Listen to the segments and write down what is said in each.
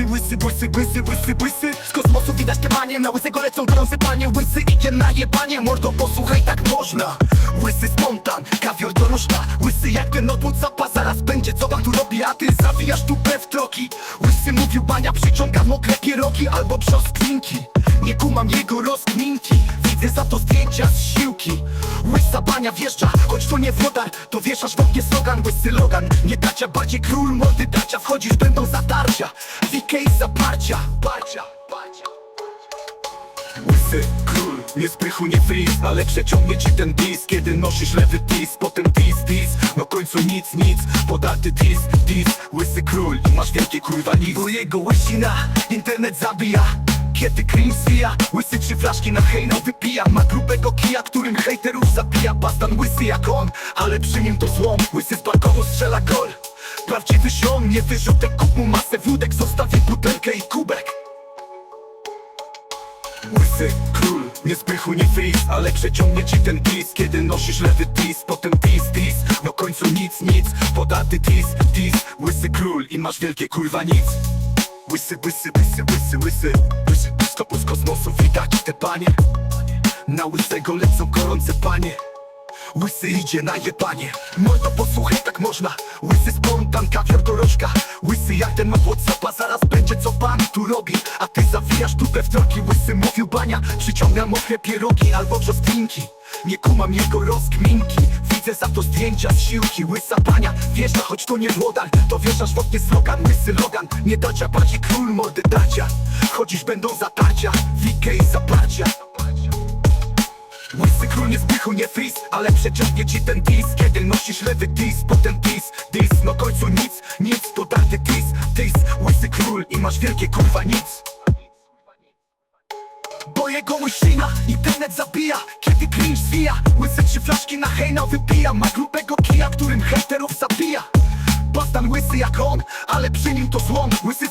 Łysy, łysy, łysy, łysy, łysy, łysy Z kosmosu widać te panie Na łysego lecą gorące panie. Łysy idzie na jebanie Mordo posłuchaj tak można. Łysy spontan, kawior dorożka Łysy jak ten odwód zapa Zaraz będzie co pan tu robi A ty zawijasz tupę w troki. Łysy mówił bania Przyciąga mokre pierogi Albo brzoskwinki Nie kumam jego rozkminki Widzę za to zdjęcia z siłki. Łysa bania wjeżdża Choć to nie wodar To wieszasz w oknie slogan. Łysy logan Nie dacia bardziej król Mordy dacia Wchodzisz będą zatarcia VK zaparcia. Parcia, parcia. Łysy król, nie spychu, nie freeze Ale przeciągnie ci ten dis Kiedy nosisz lewy dis, potem dis, dis No końcu nic, nic, podarty dis, dis Łysy król i masz wielkie kurwa nic. Bo jego łysina internet zabija. Kiedy cream zwija Łysy trzy flaszki na hejno wypija. Ma grubego kija, którym hejterów zabija Bastan łysy jak on, ale przy nim to złom. Łysy z balkonu strzela gol. Prawdziwy ziom, nie wyrzutek, kup mu masę wódek Zostawi Łysy król, nie spychu, nie freeze Ale przeciągnie ci ten dis Kiedy nosisz lewy dis, potem dis, dis No końcu nic, nic, podaty dis, dis Łysy król i masz wielkie kurwa nic. Łysy, łysy, łysy, łysy, łysy. Łysy, stopu z kosmosu widać te panie. Na łysego lecą gorące panie. Łysy idzie na jebanie. Mordo posłuchaj tak można. Łysy spontan, kawior dorożka Łysy jak ten ma Whatsappa Zaraz będzie co pan tu robi. A ty zawijasz tubę w troki Łysy mówił bania. Przyciąga mokre pierogi albo brzoskwinki Nie kumam jego rozkminki. Widzę za to zdjęcia z siłki Łysa bania Wjeżdża choć to nie włodar To wieszasz w oknie slogan Łysy logan. Nie dacia bardziej król mordy dacia. Chodzisz będą zatarcia VK i zaparcia król nie freeze Ale przeciągnie ci ten dis Kiedy nosisz lewy dis, potem dis, dis No końcu nic, nic, to darty dis, dis Łysy król i masz wielkie kurwa nic. Bo jego łysina internet zabija Kiedy cringe zwija. Łysy trzy flaszki na hejna wypija Ma grubego kija, którym hejterów zabija. Bastan łysy jak on, ale przy nim to złom. Łysy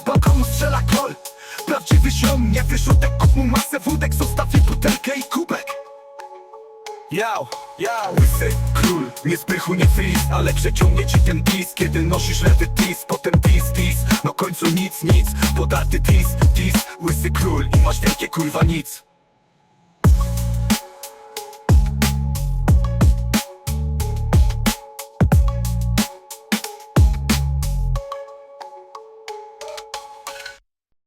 Yao, yao Łysy król, nie spychu, nie freeze Ale przeciągnie ci ten dis Kiedy nosisz lewy dis, potem dis, dis No końcu nic, nic, podarty dis, dis Łysy król i masz wielkie kurwa nic